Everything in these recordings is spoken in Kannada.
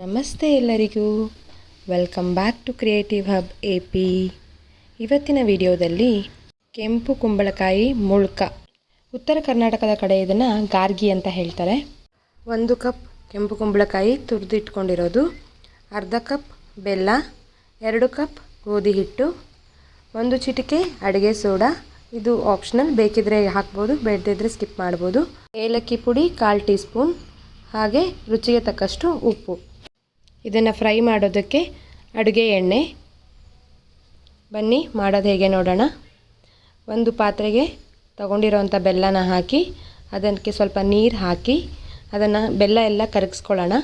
ನಮಸ್ತೆ ಎಲ್ಲರಿಗೂ. Welcome back to creative hub A P ಇವತ್ತಿನ ವಿಡಿಯೋದಲ್ಲಿ ಕೆಂಪು ಕುಂಬಳಕಾಯಿ ಮುಳ್ಕ. ಉತ್ತರ ಕರ್ನಾಟಕದ ಕಡೆ ಇದನ್ನು ಗಾರ್ಗಿ ಅಂತ ಹೇಳ್ತಾರೆ. ಒಂದು ಕಪ್ ಕೆಂಪು ಕುಂಬಳಕಾಯಿ ತುರಿದಿಟ್ಕೊಂಡಿರೋದು. ಅರ್ಧ ಕಪ್ ಬೆಲ್ಲ, ಎರಡು ಕಪ್ ಗೋಧಿ ಹಿಟ್ಟು, ಒಂದು ಚಿಟಿಕೆ ಅಡುಗೆ ಸೋಡಾ. ಇದು ಆಪ್ಷನಲ್ ಬೇಕಿದ್ರೆ ಹಾಕ್ಬೋದು, ಬೇಡದಿದ್ರೆ ಸ್ಕಿಪ್ ಮಾಡ್ಬೋದು. ಏಲಕ್ಕಿ ಪುಡಿ ಕಾಲು ಟೀ ಸ್ಪೂನ್ ಹಾಗೆ ರುಚಿಗೆ ತಕ್ಕಷ್ಟು ಉಪ್ಪು. ಇದನ್ನು ಫ್ರೈ ಮಾಡೋದಕ್ಕೆ ಅಡುಗೆ ಎಣ್ಣೆ. ಬನ್ನಿ, ಮಾಡೋದು ಹೇಗೆ ನೋಡೋಣ. ಒಂದು ಪಾತ್ರೆಗೆ ತಗೊಂಡಿರೋವಂಥ ಬೆಲ್ಲನ ಹಾಕಿ, ಅದಕ್ಕೆ ಸ್ವಲ್ಪ ನೀರು ಹಾಕಿ, ಅದನ್ನು ಬೆಲ್ಲ ಎಲ್ಲ ಕರಗಿಸ್ಕೊಳ್ಳೋಣ.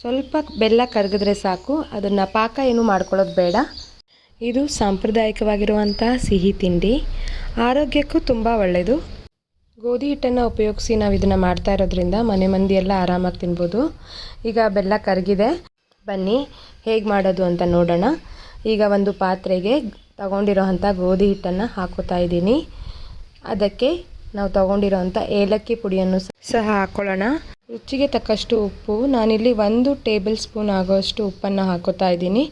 ಸ್ವಲ್ಪ ಬೆಲ್ಲ ಕರಗಿದ್ರೆ ಸಾಕು, ಅದನ್ನು ಪಾಕ ಏನು ಮಾಡ್ಕೊಳ್ಳೋದು ಬೇಡ. ಇದು ಸಾಂಪ್ರದಾಯಿಕವಾಗಿರುವಂಥ ಸಿಹಿ ತಿಂಡಿ. ಆರೋಗ್ಯಕ್ಕೂ ತುಂಬ ಒಳ್ಳೆಯದು ಗೋಧಿ ಹಿಟ್ಟನ್ನು ಉಪಯೋಗಿಸಿ ನಾವು ಇದನ್ನು ಮಾಡ್ತಾ ಇರೋದ್ರಿಂದ ಮನೆ ಮಂದಿ ಎಲ್ಲ ಆರಾಮಾಗಿ ತಿನ್ಬೋದು. ಈಗ ಬೆಲ್ಲ ಕರಗಿದೆ. ಬನ್ನಿ, ಹೇಗೆ ಮಾಡೋದು ಅಂತ ನೋಡೋಣ. ಈಗ ಒಂದು ಪಾತ್ರೆಗೆ ತಗೊಂಡಿರೋವಂಥ ಗೋಧಿ ಹಿಟ್ಟನ್ನು ಹಾಕೋತಾ ಇದ್ದೀನಿ. ಅದಕ್ಕೆ ನಾವು ತಗೊಂಡಿರೋವಂಥ ಏಲಕ್ಕಿ ಪುಡಿಯನ್ನು ಸಹ ಹಾಕ್ಕೊಳ್ಳೋಣ ರುಚಿಗೆ ತಕ್ಕಷ್ಟು ಉಪ್ಪು. ನಾನಿಲ್ಲಿ ಒಂದು ಟೇಬಲ್ ಸ್ಪೂನ್ ಆಗೋಷ್ಟು ಉಪ್ಪನ್ನು ಹಾಕೋತಾ ಇದ್ದೀನಿ.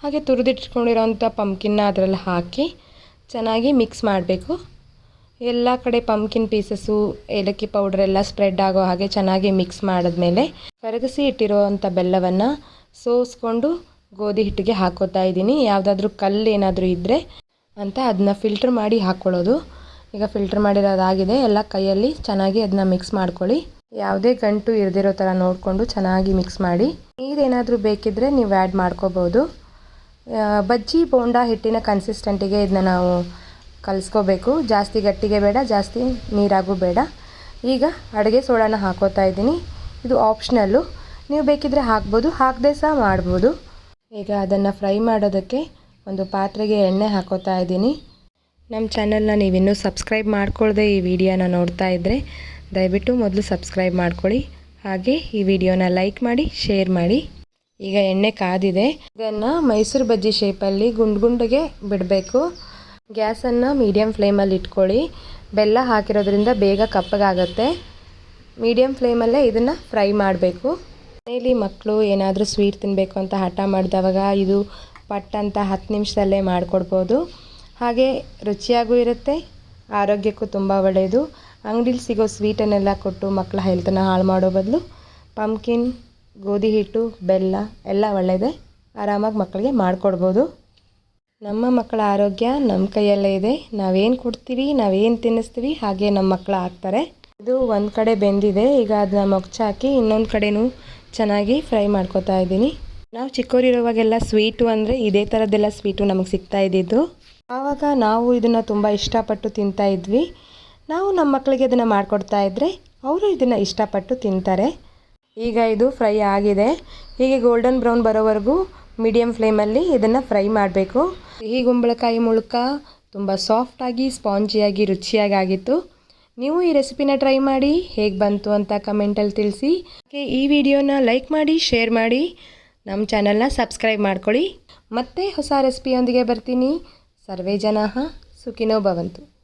ಹಾಗೆ ತುರಿದಿಟ್ಕೊಂಡಿರೋವಂಥ ಪಂಪ್ಕಿನ್ನ ಅದರಲ್ಲಿ ಹಾಕಿ ಚೆನ್ನಾಗಿ ಮಿಕ್ಸ್ ಮಾಡಬೇಕು. ಎಲ್ಲ ಕಡೆ ಪಂಪ್ಕಿನ್ ಪೀಸಸ್ಸು, ಏಲಕ್ಕಿ ಪೌಡರ್ ಎಲ್ಲ ಸ್ಪ್ರೆಡ್ ಆಗೋ ಹಾಗೆ ಚೆನ್ನಾಗಿ ಮಿಕ್ಸ್ ಮಾಡಿದ್ಮೇಲೆ ಕರಗಿಸಿ ಇಟ್ಟಿರೋವಂಥ ಬೆಲ್ಲವನ್ನು ಸೋಸ್ಕೊಂಡು ಗೋಧಿ ಹಿಟ್ಟಿಗೆ ಹಾಕೋತಾ ಇದ್ದೀನಿ. ಯಾವುದಾದ್ರೂ ಕಲ್ಲು ಏನಾದರೂ ಇದ್ದರೆ ಅಂತ ಅದನ್ನ ಫಿಲ್ಟ್ರ್ ಮಾಡಿ ಹಾಕ್ಕೊಳ್ಳೋದು ಈಗ ಫಿಲ್ಟ್ರ್ ಮಾಡಿರೋದಾಗಿದೆ. ಎಲ್ಲ ಕೈಯಲ್ಲಿ ಚೆನ್ನಾಗಿ ಅದನ್ನ ಮಿಕ್ಸ್ ಮಾಡ್ಕೊಳ್ಳಿ. ಯಾವುದೇ ಗಂಟು ಇರದಿರೋ ಥರ ನೋಡಿಕೊಂಡು ಚೆನ್ನಾಗಿ ಮಿಕ್ಸ್ ಮಾಡಿ. ನೀರೇನಾದರೂ ಬೇಕಿದ್ದರೆ ನೀವು ಆ್ಯಡ್ ಮಾಡ್ಕೋಬೋದು. ಬಜ್ಜಿ, ಬೋಂಡಾ ಹಿಟ್ಟಿನ ಕನ್ಸಿಸ್ಟೆಂಟಿಗೆ ಇದನ್ನ ನಾವು ಕಲಿಸ್ಕೋಬೇಕು. ಜಾಸ್ತಿ ಗಟ್ಟಿಗೆ ಬೇಡ, ಜಾಸ್ತಿ ನೀರಾಗೂ ಬೇಡ. ಈಗ ಅಡುಗೆ ಸೋಡಾನ ಹಾಕೋತಾ ಇದ್ದೀನಿ. ಇದು ಆಪ್ಷನಲ್ಲು ನೀವು ಬೇಕಿದ್ದರೆ ಹಾಕ್ಬೋದು, ಹಾಕದೆ ಸಹ ಮಾಡ್ಬೋದು. ಈಗ ಅದನ್ನು ಫ್ರೈ ಮಾಡೋದಕ್ಕೆ ಒಂದು ಪಾತ್ರೆಗೆ ಎಣ್ಣೆ ಹಾಕೋತಾ ಇದ್ದೀನಿ. ನಮ್ಮ ಚಾನಲ್ನ ನೀವಿನ್ನೂ ಸಬ್ಸ್ಕ್ರೈಬ್ ಮಾಡ್ಕೊಳ್ಳದೆ ಈ ವಿಡಿಯೋನ ನೋಡ್ತಾ ಇದ್ದರೆ ದಯವಿಟ್ಟು ಮೊದಲು ಸಬ್ಸ್ಕ್ರೈಬ್ ಮಾಡ್ಕೊಳ್ಳಿ. ಹಾಗೆ ಈ ವಿಡಿಯೋನ ಲೈಕ್ ಮಾಡಿ, ಶೇರ್ ಮಾಡಿ. ಈಗ ಎಣ್ಣೆ ಕಾದಿದೆ. ಇದನ್ನು ಮೈಸೂರು ಬಜ್ಜಿ ಶೇಪಲ್ಲಿ ಗುಂಡು ಗುಂಡಿಗೆ ಬಿಡಬೇಕು. ಗ್ಯಾಸನ್ನು ಮೀಡಿಯಮ್ ಫ್ಲೇಮಲ್ಲಿ ಇಟ್ಕೊಳ್ಳಿ. ಬೆಲ್ಲ ಹಾಕಿರೋದ್ರಿಂದ ಬೇಗ ಕಪ್ಪಗಾಗತ್ತೆ. ಮೀಡಿಯಮ್ ಫ್ಲೇಮಲ್ಲೇ ಇದನ್ನು ಫ್ರೈ ಮಾಡಬೇಕು. ಮನೇಲಿ ಮಕ್ಕಳು ಏನಾದರೂ ಸ್ವೀಟ್ ತಿನ್ನಬೇಕು ಅಂತ ಹಠ ಮಾಡಿದವಾಗ ಇದು ಪಟ್ ಅಂತ ಹತ್ತು ನಿಮಿಷದಲ್ಲೇ ಮಾಡಿಕೊಡ್ಬೋದು. ಹಾಗೆ ರುಚಿಯಾಗೂ ಇರುತ್ತೆ, ಆರೋಗ್ಯಕ್ಕೂ ತುಂಬ ಒಳ್ಳೆಯದು. ಅಂಗಡೀಲಿ ಸಿಗೋ ಸ್ವೀಟನ್ನೆಲ್ಲ ಕೊಟ್ಟು ಮಕ್ಕಳ ಹೆಲ್ತನ್ನು ಹಾಳು ಮಾಡೋ ಬದಲು ಪಂಪ್ಕಿನ್, ಗೋಧಿ ಹಿಟ್ಟು, ಬೆಲ್ಲ ಎಲ್ಲ ಒಳ್ಳೆಯದೇ. ಆರಾಮಾಗಿ ಮಕ್ಕಳಿಗೆ ಮಾಡಿಕೊಡ್ಬೋದು. ನಮ್ಮ ಮಕ್ಕಳ ಆರೋಗ್ಯ ನಮ್ಮ ಕೈಯಲ್ಲೇ ಇದೆ. ನಾವೇನು ಕೊಡ್ತೀವಿ, ನಾವೇನು ತಿನ್ನಿಸ್ತೀವಿ ಹಾಗೆ ನಮ್ಮ ಮಕ್ಕಳು ಆಗ್ತಾರೆ. ಇದು ಒಂದು ಕಡೆ ಬೆಂದಿದೆ, ಈಗ ಅದನ್ನ ಮೊಗ್ಚಾಕಿ ಇನ್ನೊಂದು ಕಡೆನೂ ಚೆನ್ನಾಗಿ ಫ್ರೈ ಮಾಡ್ಕೋತಾ ಇದ್ದೀನಿ. ನಾವು ಚಿಕ್ಕವರಿರುವಾಗೆಲ್ಲ ಸ್ವೀಟು ಅಂದರೆ ಇದೇ ಥರದ್ದೆಲ್ಲ ಸ್ವೀಟು ನಮಗೆ ಸಿಗ್ತಾ ಇದ್ದಿದ್ದು. ಆವಾಗ ನಾವು ಇದನ್ನು ತುಂಬ ಇಷ್ಟಪಟ್ಟು ತಿಂತಾ ಇದ್ವಿ. ನಾವು ನಮ್ಮ ಮಕ್ಕಳಿಗೆ ಇದನ್ನು ಮಾಡಿಕೊಡ್ತಾ ಇದ್ದರೆ ಅವರು ಇದನ್ನು ಇಷ್ಟಪಟ್ಟು ತಿಂತಾರೆ. ಈಗ ಇದು ಫ್ರೈ ಆಗಿದೆ. ಹೀಗೆ ಗೋಲ್ಡನ್ ಬ್ರೌನ್ ಬರೋವರೆಗೂ ಮೀಡಿಯಮ್ ಫ್ಲೇಮಲ್ಲಿ ಇದನ್ನು ಫ್ರೈ ಮಾಡಬೇಕು. ಸಿಹಿ ಗುಂಬಳಕಾಯಿ ಮುಳುಕ ತುಂಬ ಸಾಫ್ಟಾಗಿ ಸ್ಪಾಂಜಿಯಾಗಿ ರುಚಿಯಾಗಿ ಆಗಿತ್ತು. ನೀವು ಈ ರೆಸಿಪಿನ ಟ್ರೈ ಮಾಡಿ ಹೇಗೆ ಬಂತು ಅಂತ ಕಮೆಂಟಲ್ಲಿ ತಿಳಿಸಿ. ಈ ವಿಡಿಯೋನ ಲೈಕ್ ಮಾಡಿ, ಶೇರ್ ಮಾಡಿ ನಮ್ಮ ಚಾನಲ್ನ ಸಬ್ಸ್ಕ್ರೈಬ್ ಮಾಡ್ಕೊಳ್ಳಿ. ಮತ್ತೆ ಹೊಸ ರೆಸಿಪಿಯೊಂದಿಗೆ ಬರ್ತೀನಿ. ಸರ್ವೇ ಜನಾಹ ಸುಖಿನೋ ಭವಂತು.